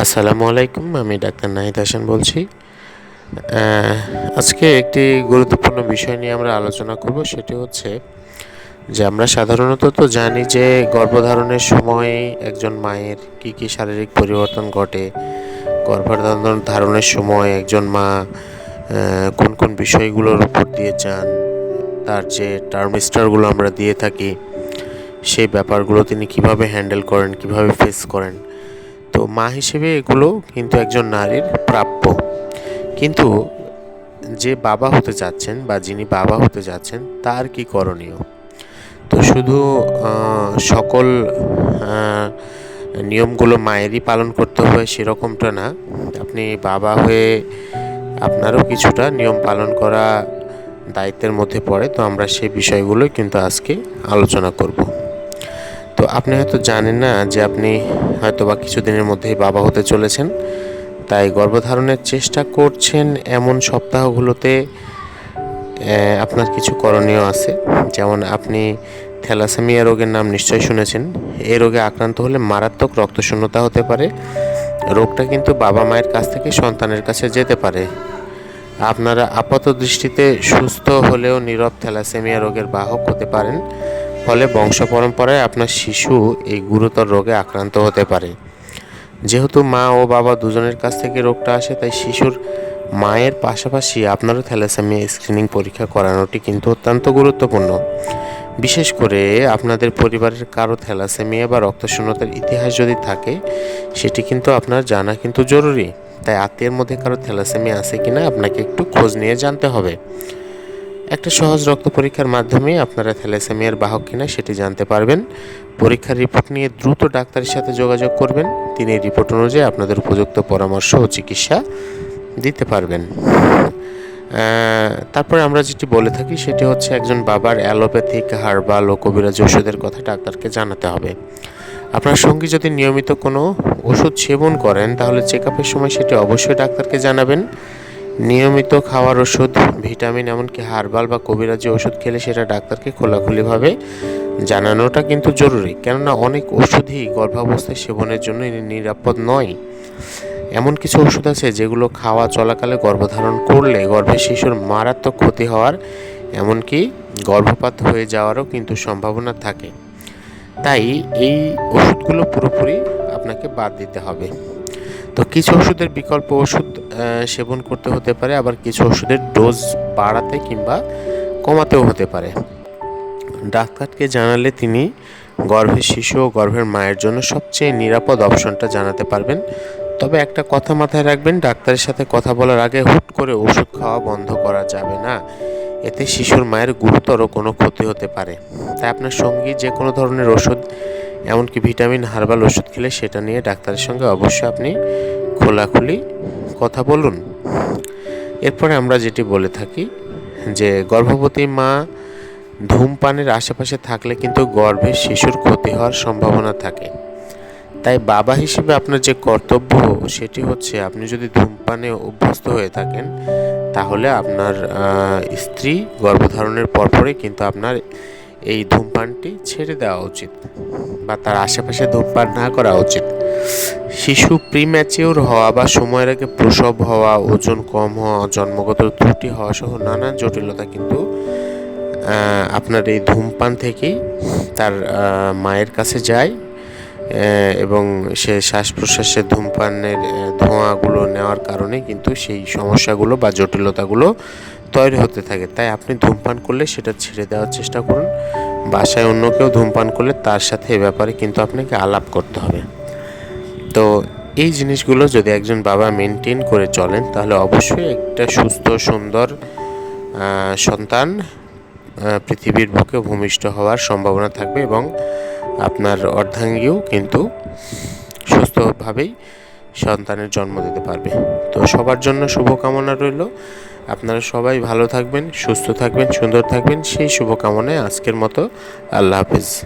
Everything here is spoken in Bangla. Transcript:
আসসালামু আলাইকুম, আমি ডাক্তার নাহিদ হাসান বলছি। আজকে একটি গুরুত্বপূর্ণ বিষয় নিয়ে আমরা আলোচনা করব, সেটি হচ্ছে যে আমরা সাধারণত তো জানি যে গর্ভধারণের সময় একজন মায়ের কি কি শারীরিক পরিবর্তন ঘটে, গর্ভধারণ ধারণের সময় একজন মা কোন কোন বিষয়গুলোর উপর দিয়ে যান, তার যে টার্মিস্টারগুলো আমরা দিয়ে থাকি, সেই ব্যাপারগুলো তিনি কীভাবে হ্যান্ডেল করেন, কীভাবে ফেস করেন। তো মা হিসেবে এগুলো কিন্তু একজন নারীর প্রাপ্য। কিন্তু যে বাবা হতে যাচ্ছেন বা যিনি বাবা হতে যাচ্ছেন, তার কি করণীয়? তো শুধু সকল নিয়মগুলো মায়েরই পালন করতে হয় সেরকমটা না। আপনি বাবা হয়ে আপনারও কিছুটা নিয়ম পালন করা দায়িত্বের মধ্যে পড়ে, তো আমরা সেই বিষয়গুলোই কিন্তু আজকে আলোচনা করব। তো আপনি হয়তো জানেন না যে আপনি হয়তো বা কিছুদিনের মধ্যেই বাবা হতে চলেছেন। তাই গর্ভধারণের চেষ্টা করছেন এমন সপ্তাহগুলোতে আপনার কিছু করণীয় আছে। যেমন আপনি থ্যালাসেমিয়া রোগের নাম নিশ্চয়ই শুনেছেন। এই রোগে আক্রান্ত হলে মারাত্মক রক্তশূন্যতা হতে পারে। রোগটা কিন্তু বাবা মায়ের কাছ থেকে সন্তানের কাছে যেতে পারে। আপনারা আপাত দৃষ্টিতে সুস্থ হলেও নীরব থ্যালাসেমিয়া রোগের বাহক হতে পারেন। ফলে বংশ পরম্পরায় আপনার শিশু এই গুরুতর রোগে আক্রান্ত হতে পারে। যেহেতু মা ও বাবা দুজনের কাছ থেকে রোগটা আসে, তাই শিশুর মায়ের পাশাপাশি আপনারও থ্যালাসেমিয়া স্ক্রিনিং পরীক্ষা করানোটি কিন্তু অত্যন্ত গুরুত্বপূর্ণ। বিশেষ করে আপনাদের পরিবারের কারও থ্যালাসেমিয়া বা রক্তশূন্যতার ইতিহাস যদি থাকে, সেটি কিন্তু আপনার জানা কিন্তু জরুরি। তাই আত্মীয়ের মধ্যে কারও থ্যালাসেমিয়া আছে কিনা আপনাকে একটু খোঁজ নিয়ে জানতে হবে। একটা সহজ রক্ত পরীক্ষার মাধ্যমে আপনারা থ্যালাসেমিয়ার বাহক কিনা সেটি জানতে পারবেন। পরীক্ষার রিপোর্ট নিয়ে দ্রুত ডাক্তারের সাথে যোগাযোগ করবেন। তিনি রিপোর্ট অনুযায়ী আপনাদের উপযুক্ত পরামর্শ ও চিকিৎসা দিতে পারবেন। তারপরে আমরা যেটি বলে থাকি সেটি হচ্ছে একজন বাবার অ্যালোপ্যাথিক, হার্বাল ও কবিরাজ ওষুধের কথা ডাক্তারকে জানাতে হবে। আপনার সঙ্গী যদি নিয়মিত কোনো ওষুধ সেবন করেন, তাহলে চেক আপের সময় সেটি অবশ্যই ডাক্তারকে জানাবেন। নিয়মিত খাওয়ার ওষুধ, ভিটামিন, এমনকি হার্বাল বা কবিরাজি ওষুধ খেলে সেটা ডাক্তারকে খোলাখুলিভাবে জানানোটা কিন্তু জরুরি। কেননা অনেক ওষুধই গর্ভাবস্থায় সেবনের জন্য নিরাপদ নয়। এমন কিছু ওষুধ আছে যেগুলো খাওয়া চলাকালে গর্ভধারণ করলে গর্ভের শিশুর মারাত্মক ক্ষতি হওয়ার, এমনকি গর্ভপাত হয়ে যাওয়ারও কিন্তু সম্ভাবনা থাকে। তাই এই ওষুধগুলো পুরোপুরি আপনাকে বাদ দিতে হবে। তো কিছু ওষুধের বিকল্প ওষুধ সেবন করতে হতে পারে, আবার কিছু ওষুধের ডোজ বাড়াতে কিংবা কমাতেও হতে পারে। ডাক্তারকে জানালে তিনি গর্ভের শিশু ও গর্ভের মায়ের জন্য সবচেয়ে নিরাপদ অপশনটা জানাতে পারবেন। তবে একটা কথা মাথায় রাখবেন, ডাক্তারের সাথে কথা বলার আগে হুট করে ওষুধ খাওয়া বন্ধ করা যাবে না। এতে শিশুর মায়ের গুরুতর কোনো ক্ষতি হতে পারে। তাই আপনার সঙ্গী যে কোনো ধরনের ওষুধ, এমনকি ভিটামিন, হার্বাল ওষুধ খেলে সেটা নিয়ে ডাক্তারের সঙ্গে অবশ্যই আপনি খোলাখুলি কথা বলুন। এরপরে আমরা যেটি বলে থাকি যে, গর্ভবতী মা ধূমপানের আশেপাশে থাকলে কিন্তু গর্ভের শিশুর ক্ষতি হওয়ার সম্ভাবনা থাকে। তাই বাবা হিসেবে আপনার যে কর্তব্য, সেটি হচ্ছে আপনি যদি ধূমপানে অভ্যস্ত হয়ে থাকেন, তাহলে আপনার স্ত্রী গর্ভধারণের পরপরই কিন্তু আপনার এই ধূমপানটি ছেড়ে দেওয়া উচিত বা তার আশেপাশে ধূমপান না করা উচিত। শিশু প্রিম্যাচিওর হওয়া বা সময়ের আগে প্রসব হওয়া, ওজন কম হওয়া, জন্মগত ত্রুটি হওয়া সহ নানান জটিলতা কিন্তু আপনার এই ধূমপান থেকেই তার মায়ের কাছে যায় এবং সে শ্বাস প্রশ্বাসের ধূমপানের ধোঁয়াগুলো নেওয়ার কারণে কিন্তু সেই সমস্যাগুলো বা জটিলতাগুলো তৈরি হতে থাকে। তাই আপনি ধূমপান করলে সেটা ছেড়ে দেওয়ার চেষ্টা করুন। বাসায় অন্য কেউ ধূমপান করলে তার সাথে এ ব্যাপারে কিন্তু আপনাকে আলাপ করতে হবে। তো এই জিনিসগুলো যদি একজন বাবা মেনটেন করে চলেন, তাহলে অবশ্যই একটা সুস্থ, সুন্দর সন্তান পৃথিবীর বুকে ভূমিষ্ঠ হওয়ার সম্ভাবনা থাকবে এবং আপনার অর্ধাঙ্গীও কিন্তু সুস্থভাবেই সন্তানের জন্ম দিতে পারবে। তো সবার জন্য শুভকামনা রইল। আপনারা সবাই ভালো থাকবেন, সুস্থ থাকবেন, সুন্দর থাকবেন। সেই শুভকামনায় আজকের মতো আল্লাহ হাফেজ।